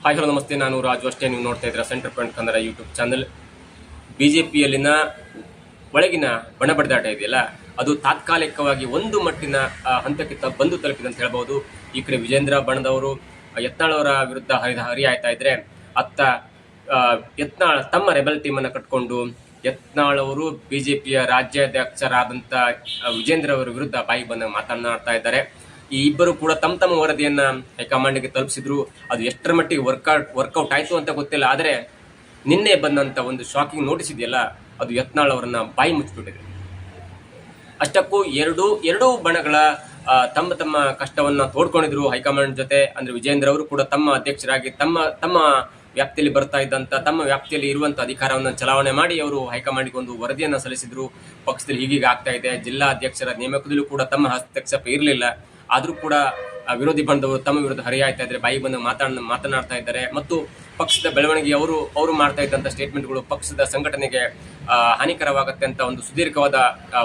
Hi hello ನಮಸ್ತೆ. ನಾನು ರಾಜು. ಅಷ್ಟೇ ನೀವು ನೋಡ್ತಾ ಇದ್ದೀರಾ centre point Kannada YouTube channel. B J ಪಿಯಲ್ಲಿನ ಒಳಗಿನ ಬಣಬಡಿದಾಟ ಇದೆಯಲ್ಲ ಅದು ತಾತ್ಕಾಲಿಕವಾಗಿ ಒಂದು ಮಟ್ಟಿನ ಹಂತಕ್ಕೆ ತ ಬಂದು ತಲುಪಿದೆ ಅಂತ ಹೇಳ್ಬೋದು. ಈ ಕಡೆ ವಿಜೇಂದ್ರ ಬಣದವರು ಯತ್ನಾಳವರ ವಿರುದ್ಧ ಹರಿದ ಹರಿಯಾಯ್ತಾ ಇದ್ದರೆ ಅತ್ತ ಯತ್ನಾಳ ತಮ್ಮ ರೆಬಲ್ ಟೀಮನ್ನು ಕಟ್ಕೊಂಡು ಯತ್ನಾಳ್ ಅವರು ಬಿಜೆಪಿಯ ರಾಜ್ಯಾಧ್ಯಕ್ಷರಾದಂಥ ಆ, ವಿಜೇಂದ್ರ ಅವರ ವಿರುದ್ಧ ಬಾಯಿ ಬಂದ ಮಾತನಾಡ್ತಾ ಇದ್ದಾರೆ. ಈ ಇಬ್ಬರು ಕೂಡ ತಮ್ಮ ತಮ್ಮ ವರದಿಯನ್ನ ಹೈಕಮಾಂಡ್ಗೆ ತಲುಪಿಸಿದ್ರು. ಅದು ಎಷ್ಟರ ಮಟ್ಟಿಗೆ ವರ್ಕೌಟ್ ವರ್ಕೌಟ್ ಆಯ್ತು ಅಂತ ಗೊತ್ತಿಲ್ಲ. ಆದರೆ ನಿನ್ನೆ ಬಂದಂತ ಒಂದು ಶಾಕಿಂಗ್ ನೋಟಿಸ್ ಇದೆಯಲ್ಲ, ಅದು ಯತ್ನಾಳ್ ಅವರನ್ನ ಬಾಯಿ ಮುಚ್ಚಿಬಿಟ್ಟಿದೆ. ಅಷ್ಟಕ್ಕೂ ಎರಡು, ಎರಡೂ ಬಣಗಳ ತಮ್ಮ ತಮ್ಮ ಕಷ್ಟವನ್ನ ತೋಡ್ಕೊಂಡಿದ್ರು ಹೈಕಮಾಂಡ್ ಜೊತೆ. ಅಂದ್ರೆ ವಿಜೇಂದ್ರ ಅವರು ಕೂಡ ತಮ್ಮ ಅಧ್ಯಕ್ಷರಾಗಿ, ತಮ್ಮ ತಮ್ಮ ವ್ಯಾಪ್ತಿಯಲ್ಲಿ ಬರ್ತಾ ಇದ್ದಂಥ ತಮ್ಮ ವ್ಯಾಪ್ತಿಯಲ್ಲಿ ಇರುವಂತ ಅಧಿಕಾರವನ್ನು ಚಲಾವಣೆ ಮಾಡಿ ಅವರು ಹೈಕಮಾಂಡ್ಗೆ ಒಂದು ವರದಿಯನ್ನ ಸಲ್ಲಿಸಿದ್ರು. ಪಕ್ಷದಲ್ಲಿ ಹೀಗೀಗ ಆಗ್ತಾ ಇದೆ. ಜಿಲ್ಲಾ ಅಧ್ಯಕ್ಷರ ನೇಮಕದಲ್ಲೂ ಕೂಡ ತಮ್ಮ ಹಸ್ತಕ್ಷೇಪ ಇರಲಿಲ್ಲ. ಆದ್ರೂ ಕೂಡ ವಿರೋಧಿ ಬಂಧವರು ತಮ್ಮ ವಿರುದ್ಧ ಹರಿಯಾಯ್ತಾ ಇದ್ದಾರೆ, ಬಾಯಿ ಬಂದು ಮಾತಾಡ, ಮಾತನಾಡ್ತಾ ಇದ್ದಾರೆ. ಮತ್ತು ಪಕ್ಷದ ಬೆಳವಣಿಗೆ ಅವರು ಅವರು ಮಾಡ್ತಾ ಇದ್ದಂಥ ಸ್ಟೇಟ್ಮೆಂಟ್ಗಳು ಪಕ್ಷದ ಸಂಘಟನೆಗೆ ಹಾನಿಕರವಾಗುತ್ತೆ ಅಂತ ಒಂದು ಸುದೀರ್ಘವಾದ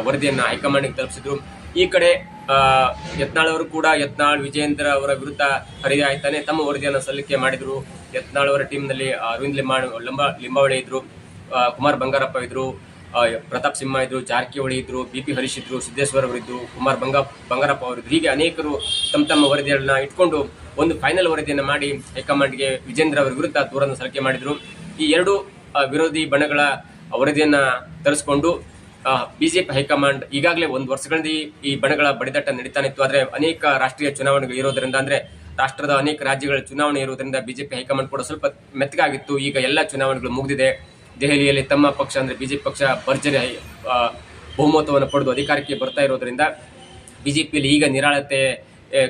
ವರದಿಯನ್ನು ಹೈಕಮಾಂಡಿಗೆ ತಲುಪಿಸಿದ್ರು. ಈ ಕಡೆ ಯತ್ನಾಳ್ ಅವರು ಕೂಡ, ಯತ್ನಾಳ್ ವಿಜೇಂದ್ರ ಅವರ ವಿರುದ್ಧ ಹರಿಯಾಯ್ತಾನೆ ತಮ್ಮ ವರದಿಯನ್ನು ಸಲ್ಲಿಕೆ ಮಾಡಿದ್ರು. ಯತ್ನಾಳ್ ಅವರ ಟೀಮ್ನಲ್ಲಿ ಅರವಿಂದ್ ಲಿಂಬಾ ಲಿಂಬ, ಲಿಂಬಾವಳಿ ಇದ್ರು. ಕುಮಾರ್ ಬಂಗಾರಪ್ಪ ಇದ್ರು. ಪ್ರತಾಪ್ ಸಿಂಹ ಇದ್ರು, ಜಾರಕಿಹೊಳಿ ಇದ್ರು, ಬಿ ಪಿ ಹರೀಶ್ ಇದ್ರು, ಸಿದ್ದೇಶ್ವರ್ ಅವರಿದ್ರು ಕುಮಾರ್ ಬಂಗ, ಬಂಗಾರಪ್ಪ ಅವರಿದ್ರು ಹೀಗೆ ಅನೇಕರು ತಮ್ಮ ತಮ್ಮ ವರದಿಗಳನ್ನ ಇಟ್ಕೊಂಡು ಒಂದು ಫೈನಲ್ ವರದಿಯನ್ನು ಮಾಡಿ ಹೈಕಮಾಂಡ್ಗೆ ವಿಜೇಂದ್ರ ಅವರ ವಿರುದ್ಧ ದೂರನ್ನು ಸಲ್ಲಿಕೆ ಮಾಡಿದ್ರು. ಈ ಎರಡು ವಿರೋಧಿ ಬಣಗಳ ವರದಿಯನ್ನ ತರಿಸ್ಕೊಂಡು ಬಿಜೆಪಿ ಹೈಕಮಾಂಡ್ ಈಗಾಗಲೇ ಒಂದು ವರ್ಷಗಳಿಂದ ಈ- ಈ ಬಣಗಳ ಬಡಿದಾಟ ನಡೀತಾನೆ ಇತ್ತು. ಆದರೆ ಅನೇಕ ರಾಷ್ಟ್ರೀಯ ಚುನಾವಣೆಗಳು ಇರೋದ್ರಿಂದ, ಅಂದ್ರೆ ರಾಷ್ಟ್ರದ ಅನೇಕ ರಾಜ್ಯಗಳ ಚುನಾವಣೆ ಇರೋದ್ರಿಂದ ಬಿಜೆಪಿ ಹೈಕಮಾಂಡ್ ಕೂಡ ಸ್ವಲ್ಪ ಮೆತ್ತಗಾಗಿತ್ತು. ಈಗ ಎಲ್ಲ ಚುನಾವಣೆಗಳು ಮುಗಿದಿದೆ. ದೆಹಲಿಯಲ್ಲಿ ತಮ್ಮ ಪಕ್ಷ ಅಂದ್ರೆ ಬಿಜೆಪಿ ಪಕ್ಷ ಭರ್ಜರಿ ಬಹುಮತವನ್ನು ಪಡೆದು ಅಧಿಕಾರಕ್ಕೆ ಬರ್ತಾ ಇರೋದ್ರಿಂದ ಬಿಜೆಪಿಯಲ್ಲಿ ಈಗ ನಿರಾಳತೆ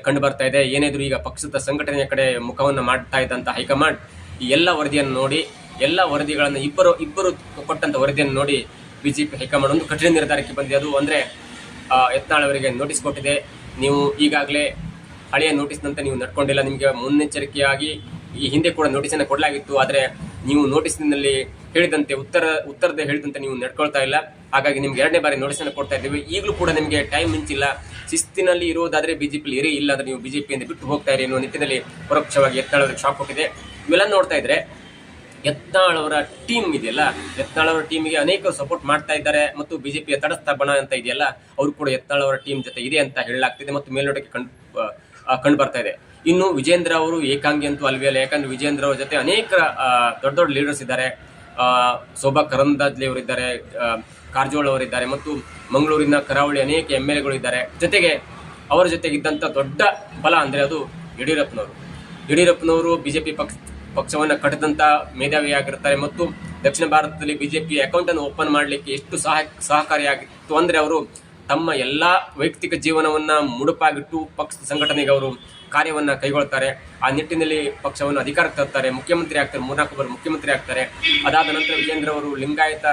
ಕಂಡು ಬರ್ತಾ ಇದೆ. ಏನಿದ್ರು ಈಗ ಪಕ್ಷದ ಸಂಘಟನೆಯ ಕಡೆ ಮುಖವನ್ನು ಮಾಡ್ತಾ ಇದ್ದಂಥ ಹೈಕಮಾಂಡ್ ಈ ಎಲ್ಲ ವರದಿಯನ್ನು ನೋಡಿ, ಎಲ್ಲ ವರದಿಗಳನ್ನು ಇಬ್ಬರು ಇಬ್ಬರು ಕೊಟ್ಟಂಥ ವರದಿಯನ್ನು ನೋಡಿ ಬಿಜೆಪಿ ಹೈಕಮಾಂಡ್ ಒಂದು ಕಠಿಣ ನಿರ್ಧಾರಕ್ಕೆ ಬಂದಿದೆ. ಅದು ಅಂದರೆ ಯತ್ನಾಳ್ ಅವರಿಗೆ ನೋಟಿಸ್ ಕೊಟ್ಟಿದೆ. ನೀವು ಈಗಾಗಲೇ ಹಳೆಯ ನೋಟಿಸ್ನಂತೆ ನೀವು ನಡ್ಕೊಂಡಿಲ್ಲ. ನಿಮಗೆ ಮುನ್ನೆಚ್ಚರಿಕೆಯಾಗಿ ಈ ಹಿಂದೆ ಕೂಡ ನೋಟಿಸನ್ನು ಕೊಡಲಾಗಿತ್ತು. ಆದರೆ ನೀವು ನೋಟಿಸ್ನಲ್ಲಿ ಹೇಳಿದಂತೆ ಉತ್ತರ, ಉತ್ತರದ ಹೇಳಿದಂತೆ ನೀವು ನಡ್ಕೊಳ್ತಾ ಇಲ್ಲ. ಹಾಗಾಗಿ ನಿಮ್ಗೆ ಎರಡನೇ ಬಾರಿ ನೋಟಿಸನ್ನು ಕೊಡ್ತಾ ಇದ್ದೀವಿ. ಈಗಲೂ ಕೂಡ ನಿಮಗೆ ಟೈಮ್ ಮಿಂಚಿಲ್ಲ. ಶಿಸ್ತಿನಲ್ಲಿ ಇರೋದಾದ್ರೆ ಬಿಜೆಪಿ ಇರಿ ಇಲ್ಲ ಅಂದ್ರೆ ನೀವು ಬಿಜೆಪಿಯಿಂದ ಬಿಟ್ಟು ಹೋಗ್ತಾ ಇರಿ ಅನ್ನೋ ನಿಟ್ಟಿನಲ್ಲಿ ಪರೋಕ್ಷವಾಗಿ ಎತ್ತಾಳದ ಶಾಕ್ ಹೋಗಿದೆ. ಇವೆಲ್ಲ ನೋಡ್ತಾ ಇದ್ರೆ ಯತ್ನಾಳ್ ಅವರ ಟೀಮ್ ಇದೆಯಲ್ಲ? ಯತ್ನಾಳ್ ಅವರ ಟೀಮಿಗೆ ಅನೇಕ ಸಪೋರ್ಟ್ ಮಾಡ್ತಾ ಇದ್ದಾರೆ ಮತ್ತು ಬಿಜೆಪಿಯ ತಡಸ್ತ ಬಣ ಅಂತ ಇದೆಯಲ್ಲ, ಅವರು ಕೂಡ ಯತ್ನಾಳ್ ಅವರ ಟೀಮ್ ಜೊತೆ ಇದೆ ಅಂತ ಹೇಳಲಾಗ್ತಿದೆ ಮತ್ತು ಮೇಲ್ನೋಟಕ್ಕೆ ಕಂಡು ಕಂಡು ಬರ್ತಾ ಇದೆ. ಇನ್ನು ವಿಜೇಂದ್ರ ಅವರು ಏಕಾಂಗಿ ಅಂತೂ ಅಲ್ವೇ ಅಲ್ಲ. ಯಾಕಂದ್ರೆ ವಿಜೇಂದ್ರ ಅವರ ಜೊತೆ ಅನೇಕ ದೊಡ್ಡ ದೊಡ್ಡ ಲೀಡರ್ಸ್ ಇದ್ದಾರೆ. ಶೋಭಾ ಕರಂದಾಜ್ಲೆ ಅವರಿದ್ದಾರೆ ಕಾರಜೋಳ ಅವರಿದ್ದಾರೆ ಮತ್ತು ಮಂಗಳೂರಿನ ಕರಾವಳಿ ಅನೇಕ ಎಂ ಎಲ್ ಎಗಳಿದ್ದಾರೆ ಜೊತೆಗೆ ಅವರ ಜೊತೆಗಿದ್ದಂಥ ದೊಡ್ಡ ಬಲ ಅಂದ್ರೆ ಅದು ಯಡಿಯೂರಪ್ಪನವರು. ಯಡಿಯೂರಪ್ಪನವರು ಬಿಜೆಪಿ ಪಕ್ಷ, ಪಕ್ಷವನ್ನು ಕಟ್ಟಿದಂತ ಮೇಧಾವಿಯಾಗಿರ್ತಾರೆ ಮತ್ತು ದಕ್ಷಿಣ ಭಾರತದಲ್ಲಿ ಬಿಜೆಪಿ ಅಕೌಂಟ್ ಅನ್ನು ಓಪನ್ ಮಾಡಲಿಕ್ಕೆ ಎಷ್ಟು ಸಹ ಸಹಕಾರಿಯಾಗಿತ್ತು ಅಂದರೆ ಅವರು ತಮ್ಮ ಎಲ್ಲ ವೈಯಕ್ತಿಕ ಜೀವನವನ್ನ ಮುಡುಪಾಗಿಟ್ಟು ಪಕ್ಷದ ಸಂಘಟನೆಗೆ ಅವರು ಕಾರ್ಯವನ್ನ ಕೈಗೊಳ್ತಾರೆ. ಆ ನಿಟ್ಟಿನಲ್ಲಿ ಪಕ್ಷವನ್ನು ಅಧಿಕಾರಕ್ಕೆ ತರ್ತಾರೆ ಮುಖ್ಯಮಂತ್ರಿ ಆಗ್ತಾರೆ, ಮೂರ್ನಾಲ್ಕು ಬಾರಿ ಮುಖ್ಯಮಂತ್ರಿ ಆಗ್ತಾರೆ. ಅದಾದ ನಂತರ ವಿಜೇಂದ್ರ ಅವರು ಲಿಂಗಾಯತ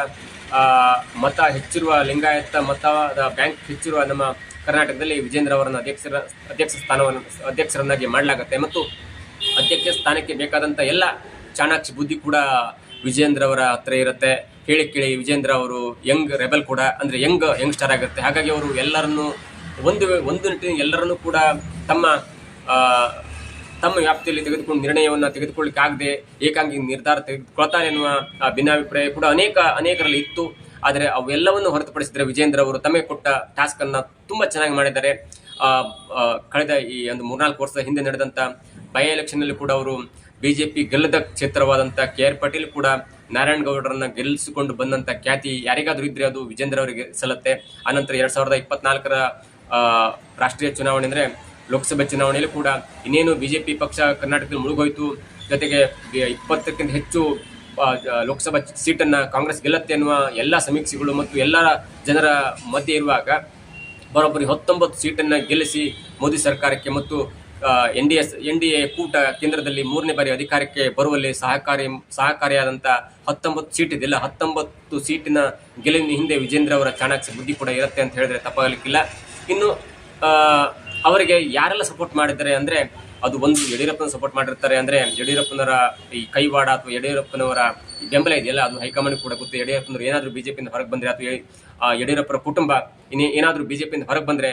ಮತ ಹೆಚ್ಚಿರುವ ಲಿಂಗಾಯತ ಮತದ ಬ್ಯಾಂಕ್ ಹೆಚ್ಚಿರುವ ನಮ್ಮ ಕರ್ನಾಟಕದಲ್ಲಿ ವಿಜೇಂದ್ರ ಅವರನ್ನು ಅಧ್ಯಕ್ಷರ, ಅಧ್ಯಕ್ಷ ಸ್ಥಾನವನ್ನು, ಅಧ್ಯಕ್ಷರನ್ನಾಗಿ ಮಾಡಲಾಗುತ್ತೆ. ಮತ್ತು ಅಧ್ಯಕ್ಷ ಸ್ಥಾನಕ್ಕೆ ಬೇಕಾದಂತ ಎಲ್ಲ ಚಾಣಾಕ್ಷಿ ಬುದ್ಧಿ ಕೂಡ ವಿಜೇಂದ್ರ ಅವರ ಹತ್ರ ಇರುತ್ತೆ. ಕೇಳಿ ಕೇಳಿ ವಿಜೇಂದ್ರ ಅವರು ಯಂಗ್ ರೆಬಲ್ ಕೂಡ, ಅಂದರೆ ಯಂಗ್ ಯಂಗ್ಸ್ಟರ್ ಆಗಿರುತ್ತೆ ಹಾಗಾಗಿ ಅವರು ಎಲ್ಲರನ್ನು ಒಂದು ಒಂದು ನಿಟ್ಟಿನ ಎಲ್ಲರನ್ನೂ ಕೂಡ ತಮ್ಮ ತಮ್ಮ ವ್ಯಾಪ್ತಿಯಲ್ಲಿ ತೆಗೆದುಕೊಂಡು ನಿರ್ಣಯವನ್ನು ತೆಗೆದುಕೊಳ್ಳಿಕ್ಕೆ ಆಗದೆ ಏಕಾಂಗಿ ನಿರ್ಧಾರ ತೆಗೆದುಕೊಳ್ತಾರೆ ಎನ್ನುವ ಭಿನ್ನಾಭಿಪ್ರಾಯ ಕೂಡ ಅನೇಕ, ಅನೇಕರಲ್ಲಿ ಇತ್ತು. ಆದರೆ ಅವೆಲ್ಲವನ್ನು ಹೊರತುಪಡಿಸಿದರೆ ವಿಜೇಂದ್ರ ಅವರು ತಮಗೆ ಕೊಟ್ಟ ಟಾಸ್ಕನ್ನು ತುಂಬ ಚೆನ್ನಾಗಿ ಮಾಡಿದ್ದಾರೆ. ಕಳೆದ ಈ ಒಂದು ಮೂರ್ನಾಲ್ಕು ವರ್ಷದ ಹಿಂದೆ ನಡೆದಂತ ಬೈ ಎಲೆಕ್ಷನ್ ಅಲ್ಲಿ ಕೂಡ ಅವರು ಬಿಜೆಪಿ ಗೆಲ್ಲದ ಕ್ಷೇತ್ರವಾದಂಥ ಕೆ ಆರ್ ಪಾಟೀಲ್ ಕೂಡ ನಾರಾಯಣ ಗೌಡರನ್ನ ಗೆಲ್ಲಿಸಿಕೊಂಡು ಬಂದಂತ ಖ್ಯಾತಿ ಯಾರಿಗಾದರೂ ಇದ್ರೆ ಅದು ವಿಜೇಂದ್ರ ಅವರಿಗೆ ಸಲ್ಲತ್ತೆ. ಆನಂತರ ಎರಡು ಸಾವಿರದ ಇಪ್ಪತ್ನಾಲ್ಕರ ರಾಷ್ಟ್ರೀಯ ಚುನಾವಣೆ ಅಂದರೆ ಲೋಕಸಭೆ ಚುನಾವಣೆಯಲ್ಲಿ ಕೂಡ ಇನ್ನೇನು ಬಿಜೆಪಿ ಪಕ್ಷ ಕರ್ನಾಟಕದಲ್ಲಿ ಮುಳುಗೋಯ್ತು. ಜೊತೆಗೆ ಇಪ್ಪತ್ತಕ್ಕಿಂತ ಹೆಚ್ಚು ಲೋಕಸಭಾ ಸೀಟನ್ನ ಕಾಂಗ್ರೆಸ್ ಗೆಲ್ಲತ್ತೆ ಅನ್ನುವ ಎಲ್ಲ ಸಮೀಕ್ಷೆಗಳು ಮತ್ತು ಎಲ್ಲ ಜನರ ಮಧ್ಯೆ ಇರುವಾಗ ಬರೋಬ್ಬರಿ ಹತ್ತೊಂಬತ್ತು ಸೀಟನ್ನ ಗೆಲ್ಲಿಸಿ ಮೋದಿ ಸರ್ಕಾರಕ್ಕೆ ಮತ್ತು N D S, N D A ಕೂಟ ಕೇಂದ್ರದಲ್ಲಿ ಮೂರನೇ ಬಾರಿ ಅಧಿಕಾರಕ್ಕೆ ಬರುವಲ್ಲಿ ಸಹಕಾರಿ ಸಹಕಾರಿಯಾದಂಥ ಹತ್ತೊಂಬತ್ತು ಸೀಟ್ ಇದೆಲ್ಲ ಹತ್ತೊಂಬತ್ತು ಸೀಟಿನ ಗೆಲುವಿನ ಹಿಂದೆ ವಿಜೇಂದ್ರ ಅವರ ಚಾಣಾಕ್ಷ ಬುದ್ಧಿ ಕೂಡ ಇರುತ್ತೆ ಅಂತ ಹೇಳಿದ್ರೆ ತಪ್ಪಾಗಲಿಕ್ಕಿಲ್ಲ. ಇನ್ನು ಅವರಿಗೆ ಯಾರೆಲ್ಲ ಸಪೋರ್ಟ್ ಮಾಡಿದ್ದಾರೆ ಅಂದ್ರೆ, ಅದು ಒಂದು ಯಡಿಯೂರಪ್ಪನ ಸಪೋರ್ಟ್ ಮಾಡಿರ್ತಾರೆ ಅಂದ್ರೆ, ಯಡಿಯೂರಪ್ಪನವರ ಈ ಕೈವಾಡ ಅಥವಾ ಯಡಿಯೂರಪ್ಪನವರ ಬೆಂಬಲ ಇದೆಯಲ್ಲ, ಅದು ಹೈಕಮಾಂಡ್ ಕೂಡ ಗೊತ್ತು. ಯಡಿಯೂರಪ್ಪನವರು ಏನಾದರೂ ಬಿಜೆಪಿಯಿಂದ ಹೊರಗೆ ಬಂದರೆ ಅಥವಾ ಯಡಿಯೂರಪ್ಪರ ಕುಟುಂಬ, ಇನ್ನೇ ಏನಾದರೂ ಬಿಜೆಪಿಯಿಂದ ಹೊರಗೆ ಬಂದರೆ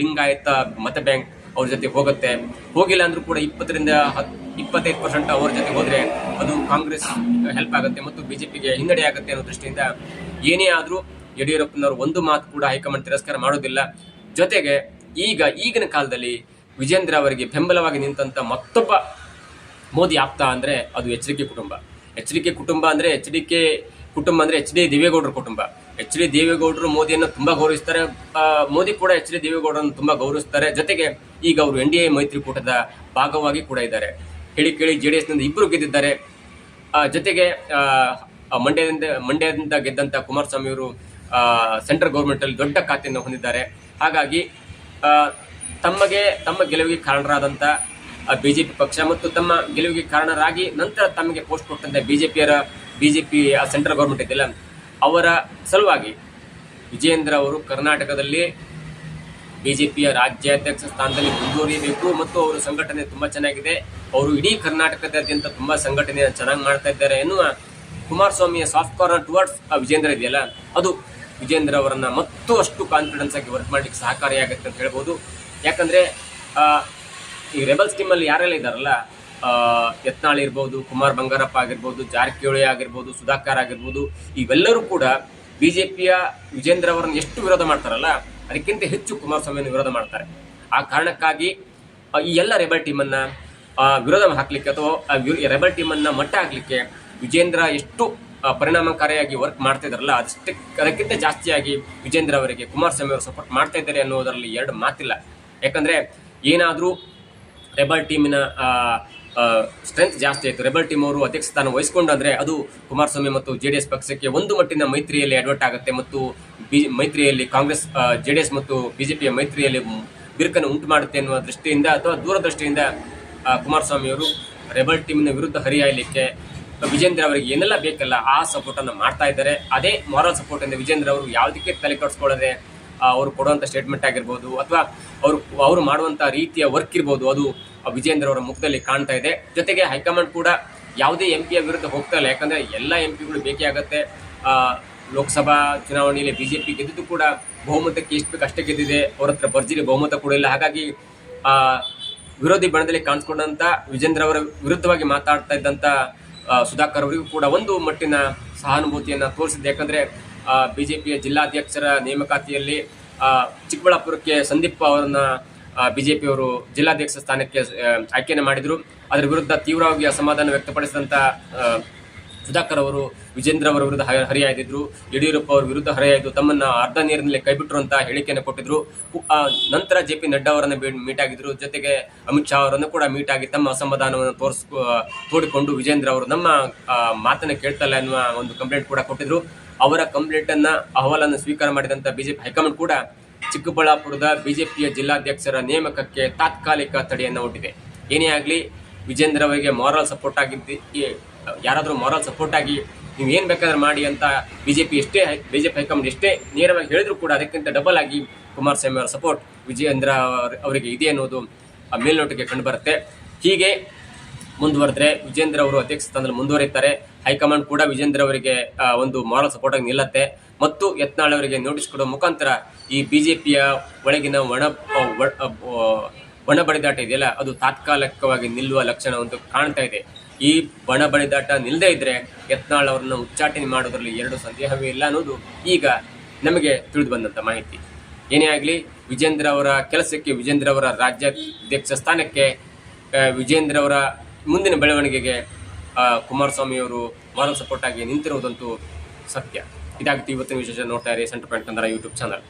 ಲಿಂಗಾಯತ ಮತ ಬ್ಯಾಂಕ್ ಅವ್ರ ಜೊತೆ ಹೋಗುತ್ತೆ. ಹೋಗಿಲ್ಲ ಅಂದ್ರೂ ಕೂಡ ಇಪ್ಪತ್ತರಿಂದ ಹತ್ತು ಇಪ್ಪತ್ತೈದು ಪರ್ಸೆಂಟ್ ಅವ್ರ ಜೊತೆ ಹೋದರೆ ಅದು ಕಾಂಗ್ರೆಸ್ ಹೆಲ್ಪ್ ಆಗುತ್ತೆ ಮತ್ತು ಬಿಜೆಪಿಗೆ ಹಿನ್ನಡೆ ಆಗುತ್ತೆ ಅನ್ನೋ ದೃಷ್ಟಿಯಿಂದ ಏನೇ ಆದ್ರೂ ಯಡಿಯೂರಪ್ಪನವರು ಒಂದು ಮಾತು ಕೂಡ ಹೈಕಮಾಂಡ್ ತಿರಸ್ಕಾರ ಮಾಡೋದಿಲ್ಲ. ಜೊತೆಗೆ ಈಗ ಈಗಿನ ಕಾಲದಲ್ಲಿ ವಿಜೇಂದ್ರ ಅವರಿಗೆ ಬೆಂಬಲವಾಗಿ ನಿಂತಂಥ ಮತ್ತೊಬ್ಬ ಮೋದಿ ಆಪ್ತ ಅಂದ್ರೆ ಅದು ಎಚ್ ಕುಟುಂಬ. ಎಚ್ ಕುಟುಂಬ ಅಂದ್ರೆ ಎಚ್ ಡಿ ಕುಟುಂಬ ಅಂದರೆ ಎಚ್ ಡಿ ದೇವೇಗೌಡರ ಕುಟುಂಬ. ಎಚ್ ಡಿ ದೇವೇಗೌಡರು ಮೋದಿಯನ್ನು ತುಂಬಾ ಗೌರವಿಸ್ತಾರೆ. ಮೋದಿ ಕೂಡ ಎಚ್ ಡಿ ದೇವೇಗೌಡರನ್ನು ತುಂಬಾ ಗೌರವಿಸ್ತಾರೆ. ಜೊತೆಗೆ ಈಗ ಅವರು ಎನ್ ಡಿ ಎ ಮೈತ್ರಿಕೂಟದ ಭಾಗವಾಗಿ ಕೂಡ ಇದ್ದಾರೆ. ಹೇಳಿ ಕೇಳಿ ಜೆ ಡಿ ಎಸ್ನಿಂದ ಇಬ್ಬರು ಗೆದ್ದಿದ್ದಾರೆ. ಜೊತೆಗೆ ಮಂಡ್ಯದಿಂದ ಮಂಡ್ಯದಿಂದ ಗೆದ್ದಂತ ಕುಮಾರಸ್ವಾಮಿ ಅವರು ಸೆಂಟ್ರಲ್ ಗೌರ್ಮೆಂಟಲ್ಲಿ ದೊಡ್ಡ ಖಾತೆಯನ್ನು ಹೊಂದಿದ್ದಾರೆ. ಹಾಗಾಗಿ ತಮಗೆ, ತಮ್ಮ ಗೆಲುವಿಗೆ ಕಾರಣರಾದಂತ ಬಿಜೆಪಿ ಪಕ್ಷ ಮತ್ತು ತಮ್ಮ ಗೆಲುವಿಗೆ ಕಾರಣರಾಗಿ ನಂತರ ತಮಗೆ ಪೋಸ್ಟ್ ಕೊಟ್ಟಂತ ಬಿಜೆಪಿಯರ ಬಿಜೆಪಿ ಸೆಂಟ್ರಲ್ ಗೌರ್ಮೆಂಟ್ ಇದೆಯಲ್ಲ ಅವರ ಸಲುವಾಗಿ ವಿಜೇಂದ್ರ ಅವರು ಕರ್ನಾಟಕದಲ್ಲಿ ಬಿಜೆಪಿಯ ರಾಜ್ಯಾಧ್ಯಕ್ಷ ಸ್ಥಾನದಲ್ಲಿ ಮುಂದುವರಿಯಬೇಕು ಮತ್ತು ಅವರ ಸಂಘಟನೆ ತುಂಬ ಚೆನ್ನಾಗಿದೆ. ಅವರು ಇಡೀ ಕರ್ನಾಟಕದಾದ್ಯಂತ ತುಂಬ ಸಂಘಟನೆಯನ್ನು ಚೆನ್ನಾಗಿ ಮಾಡ್ತಾ ಇದ್ದಾರೆ ಎನ್ನುವ ಕುಮಾರಸ್ವಾಮಿಯ ಸಾಫ್ಟ್ ಕಾರ್ನರ್ ಟುವರ್ಡ್ಸ್ ವಿಜೇಂದ್ರ ಇದೆಯಲ್ಲ ಅದು ವಿಜೇಂದ್ರ ಅವರನ್ನು ಮತ್ತೂ ಅಷ್ಟು ಕಾನ್ಫಿಡೆನ್ಸ್ ಆಗಿ ವರ್ಕ್ ಮಾಡಲಿಕ್ಕೆ ಸಹಕಾರಿಯಾಗುತ್ತೆ ಅಂತ ಹೇಳ್ಬೋದು. ಯಾಕಂದ್ರೆ ಈ ರೆಬಲ್ಸ್ ಟೀಮಲ್ಲಿ ಯಾರೆಲ್ಲ ಇದಾರಲ್ಲ ಆ, ಯತ್ನಾಳ್ ಇರ್ಬೋದು, ಕುಮಾರ್ ಬಂಗಾರಪ್ಪ ಆಗಿರ್ಬೋದು, ಜಾರಕಿಹೊಳಿ ಆಗಿರ್ಬೋದು, ಸುಧಾಕರ್ ಆಗಿರ್ಬೋದು, ಇವೆಲ್ಲರೂ ಕೂಡ ಬಿಜೆಪಿಯ ವಿಜೇಂದ್ರ ಅವರನ್ನು ಎಷ್ಟು ವಿರೋಧ ಮಾಡ್ತಾರಲ್ಲ, ಅದಕ್ಕಿಂತ ಹೆಚ್ಚು ಕುಮಾರಸ್ವಾಮಿಯನ್ನು ವಿರೋಧ ಮಾಡ್ತಾರೆ. ಆ ಕಾರಣಕ್ಕಾಗಿ ಈ ಎಲ್ಲ ರೆಬಲ್ ಟೀಮನ್ನು ವಿರೋಧ ಹಾಕಲಿಕ್ಕೆ ಅಥವಾ ರೆಬಲ್ ಟೀಮನ್ನು ಮಟ್ಟ ಹಾಕ್ಲಿಕ್ಕೆ ವಿಜೇಂದ್ರ ಎಷ್ಟು ಪರಿಣಾಮಕಾರಿಯಾಗಿ ವರ್ಕ್ ಮಾಡ್ತಾ ಅದಷ್ಟೇ, ಅದಕ್ಕಿಂತ ಜಾಸ್ತಿಯಾಗಿ ವಿಜೇಂದ್ರ ಅವರಿಗೆ ಕುಮಾರಸ್ವಾಮಿ ಅವರು ಸಪೋರ್ಟ್ ಮಾಡ್ತಾ ಇದ್ದಾರೆ ಅನ್ನೋದರಲ್ಲಿ ಎರಡು ಮಾತಿಲ್ಲ. ಯಾಕಂದ್ರೆ, ಏನಾದರೂ ರೆಬಲ್ ಟೀಮಿನ ಸ್ಟ್ರೆಂತ್ ಜಾಸ್ತಿ ಆಯಿತು. ರೆಬಲ್ ಟೀಮ್ ಅವರು ಅಧ್ಯಕ್ಷ ಸ್ಥಾನ ವಹಿಸಿಕೊಂಡು ಅದು ಕುಮಾರಸ್ವಾಮಿ ಮತ್ತು ಜೆ ಡಿ ಎಸ್ ಪಕ್ಷಕ್ಕೆ ಒಂದು ಮಟ್ಟಿನ ಮೈತ್ರಿಯಲ್ಲಿ ಅಡ್ವರ್ಟ್ ಆಗುತ್ತೆ ಮತ್ತು ಬಿ, ಮೈತ್ರಿಯಲ್ಲಿ ಕಾಂಗ್ರೆಸ್ ಜೆ ಡಿ ಎಸ್ ಮತ್ತು ಬಿಜೆಪಿಯ ಮೈತ್ರಿಯಲ್ಲಿ ಬಿರುಕನ್ನು ಉಂಟು ಮಾಡುತ್ತೆ ಎನ್ನುವ ದೃಷ್ಟಿಯಿಂದ ಅಥವಾ ದೂರದೃಷ್ಟಿಯಿಂದ ಕುಮಾರಸ್ವಾಮಿಯವರು ರೆಬಲ್ ಟೀಮ್ನ ವಿರುದ್ಧ ಹರಿಯಾಯಲಿಕ್ಕೆ ವಿಜೇಂದ್ರ ಅವರಿಗೆ ಏನೆಲ್ಲ ಬೇಕಲ್ಲ ಆ ಸಪೋರ್ಟನ್ನು ಮಾಡ್ತಾ ಇದ್ದಾರೆ. ಅದೇ ಮಾರಲ್ ಸಪೋರ್ಟ್ ಎಂದು ವಿಜೇಂದ್ರ ಅವರು ಯಾವುದಕ್ಕೆ ತಲೆ ಕೆಡಿಸ್ಕೊಳ್ಳದೆ ಅವರು ಕೊಡುವಂಥ ಸ್ಟೇಟ್ಮೆಂಟ್ ಆಗಿರ್ಬೋದು ಅಥವಾ ಅವರು ಅವರು ಮಾಡುವಂಥ ರೀತಿಯ ವರ್ಕ್ ಇರ್ಬೋದು. ಅದು ವಿಜೇಂದ್ರ ಅವರ ಮುಖದಲ್ಲಿ ಕಾಣ್ತಾ ಇದೆ. ಜೊತೆಗೆ ಹೈಕಮಾಂಡ್ ಕೂಡ ಯಾವುದೇ ಎಂ ಪಿಯ ವಿರುದ್ಧ ಹೋಗ್ತಾ ಇಲ್ಲ. ಯಾಕಂದ್ರೆ ಎಲ್ಲ ಎಂ ಪಿಗಳು ಬೇಕೇ ಆಗತ್ತೆ. ಲೋಕಸಭಾ ಚುನಾವಣೆಯಲ್ಲಿ ಬಿಜೆಪಿ ಗೆದ್ದಿದ್ದು ಕೂಡ ಬಹುಮತಕ್ಕೆ ಎಷ್ಟು ಬೇಕು ಅಷ್ಟೇ ಗೆದ್ದಿದೆ. ಅವ್ರ ಹತ್ರ ಭರ್ಜರಿ ಬಹುಮತ ಕೂಡ ಇಲ್ಲ. ಹಾಗಾಗಿ ವಿರೋಧಿ ಬಣದಲ್ಲಿ ಕಾಣಿಸ್ಕೊಂಡಂತ ವಿಜೇಂದ್ರ ಅವರ ವಿರುದ್ಧವಾಗಿ ಮಾತಾಡ್ತಾ ಇದ್ದಂತ ಸುಧಾಕರ್ ಅವರಿಗೂ ಕೂಡ ಒಂದು ಮಟ್ಟಿನ ಸಹಾನುಭೂತಿಯನ್ನ ತೋರಿಸಿದೆ. ಯಾಕಂದ್ರೆ ಬಿಜೆಪಿಯ ಜಿಲ್ಲಾಧ್ಯಕ್ಷರ ನೇಮಕಾತಿಯಲ್ಲಿ ಚಿಕ್ಕಬಳ್ಳಾಪುರಕ್ಕೆ ಸಂದೀಪ್ ಅವರನ್ನ ಬಿಜೆಪಿಯವರು ಜಿಲ್ಲಾಧ್ಯಕ್ಷ ಸ್ಥಾನಕ್ಕೆ ಆಯ್ಕೆಯನ್ನು ಮಾಡಿದ್ರು. ಅದರ ವಿರುದ್ಧ ತೀವ್ರವಾಗಿ ಅಸಮಾಧಾನ ವ್ಯಕ್ತಪಡಿಸಿದಂತ ಆ, ಸುಧಾಕರ್ ಅವರು ವಿಜೇಂದ್ರ ಅವರ ವಿರುದ್ಧ ಹರಿಯಾಯ್ದಿದ್ರು ಯಡಿಯೂರಪ್ಪ ಅವರ ವಿರುದ್ಧ ಹರಿಯಾಯ್ದು ತಮ್ಮನ್ನ ಅರ್ಧ ನೀರಿನಲ್ಲಿ ಕೈಬಿಟ್ರು ಅಂತ ಹೇಳಿಕೆಯನ್ನು ಕೊಟ್ಟಿದ್ರು. ನಂತರ ಜೆ ಪಿ ನಡ್ಡಾ ಅವರನ್ನು ಮೀಟ್ ಆಗಿದ್ರು ಜೊತೆಗೆ ಅಮಿತ್ ಶಾ ಅವರನ್ನು ಕೂಡ ಮೀಟ್ ಆಗಿ ತಮ್ಮ ಅಸಮಾಧಾನವನ್ನು ತೋರಿಸ್ ತೋಡಿಕೊಂಡು ವಿಜೇಂದ್ರ ಅವರು ನಮ್ಮ ಮಾತನ್ನು ಮಾತನ್ನ ಕೇಳ್ತಾ ಇಲ್ಲ ಎನ್ನುವ ಒಂದು ಕಂಪ್ಲೇಂಟ್ ಕೂಡ ಕೊಟ್ಟಿದ್ರು. ಅವರ ಕಂಪ್ಲೇಂಟ್ ಅನ್ನ ಅಹವಾಲನ್ನು ಸ್ವೀಕಾರ ಮಾಡಿದಂತ ಬಿಜೆಪಿ ಹೈಕಮಾಂಡ್ ಕೂಡ ಚಿಕ್ಕಬಳ್ಳಾಪುರದ ಬಿಜೆಪಿಯ ಜಿಲ್ಲಾಧ್ಯಕ್ಷರ ನೇಮಕಕ್ಕೆ ತಾತ್ಕಾಲಿಕ ತಡೆಯನ್ನು ಒಡ್ಡಿದೆ. ಏನೇ ಆಗಲಿ, ವಿಜೇಂದ್ರ ಅವರಿಗೆ ಮಾರಲ್ ಸಪೋರ್ಟ್ ಆಗಿದ್ದು ಯಾರಾದರೂ ಮಾರಲ್ ಸಪೋರ್ಟ್ ಆಗಿ ನೀವು ಏನು ಬೇಕಾದ್ರೆ ಮಾಡಿ ಅಂತ ಬಿಜೆಪಿ ಎಷ್ಟೇ ಬಿಜೆಪಿ ಹೈಕಮಾಂಡ್ ಎಷ್ಟೇ ನೇರವಾಗಿ ಹೇಳಿದ್ರು ಕೂಡ ಅದಕ್ಕಿಂತ ಡಬಲ್ ಆಗಿ ಕುಮಾರಸ್ವಾಮಿ ಅವರ ಸಪೋರ್ಟ್ ವಿಜಯೇಂದ್ರ ಅವರಿಗೆ ಇದೆ ಅನ್ನೋದು ಆ ಮೇಲ್ನೋಟಕ್ಕೆ ಕಂಡುಬರುತ್ತೆ ಹೀಗೆ ಮುಂದುವರೆದ್ರೆ ವಿಜೇಂದ್ರ ಅವರು ಅಧ್ಯಕ್ಷ ಸ್ಥಾನದಲ್ಲಿ ಮುಂದುವರಿತಾರೆ. ಹೈಕಮಾಂಡ್ ಕೂಡ ವಿಜೇಂದ್ರ ಅವರಿಗೆ ಒಂದು ಮಾರಲ್ ಸಪೋರ್ಟ್ ಆಗಿ ನಿಲ್ಲತ್ತೆ. ಮತ್ತು ಯತ್ನಾಳ್ ಅವರಿಗೆ ನೋಟಿಸ್ ಕೊಡುವ ಮುಖಾಂತರ ಈ ಬಿಜೆಪಿಯ ಒಳಗಿನ ಒಣ ಒಣ ಬಡಿದಾಟ ಇದೆಯಲ್ಲ, ಅದು ತಾತ್ಕಾಲಿಕವಾಗಿ ನಿಲ್ಲುವ ಲಕ್ಷಣ ಒಂದು ಕಾಣ್ತಾ ಇದೆ. ಈ ಬಣ ಬಡಿದಾಟ ನಿಲ್ಲದೇ ಇದ್ರೆ ಯತ್ನಾಳ್ ಅವರನ್ನು ಉಚ್ಚಾಟನೆ ಮಾಡೋದ್ರಲ್ಲಿ ಎರಡು ಸಂದೇಹವೇ ಇಲ್ಲ ಅನ್ನೋದು ಈಗ ನಮಗೆ ತಿಳಿದು ಬಂದಂತ ಮಾಹಿತಿ. ಏನೇ ಆಗಲಿ, ವಿಜೇಂದ್ರ ಅವರ ಕೆಲಸಕ್ಕೆ ವಿಜೇಂದ್ರ ಅವರ ರಾಜ್ಯಾಧ್ಯಕ್ಷ ಸ್ಥಾನಕ್ಕೆ ವಿಜೇಂದ್ರ ಅವರ ಮುಂದಿನ ಬೆಳವಣಿಗೆಗೆ ಕುಮಾರಸ್ವಾಮಿಯವರು ಮಾರಲ್ ಸಪೋರ್ಟ್ ಆಗಿ ನಿಂತಿರುವುದಂತೂ ಸತ್ಯ. ಇದಾಗುತ್ತೆ ಇವತ್ತಿನ ವಿಶೇಷ ನೋಡ್ತಾ ಇರಿ centre point Kannada YouTube channel.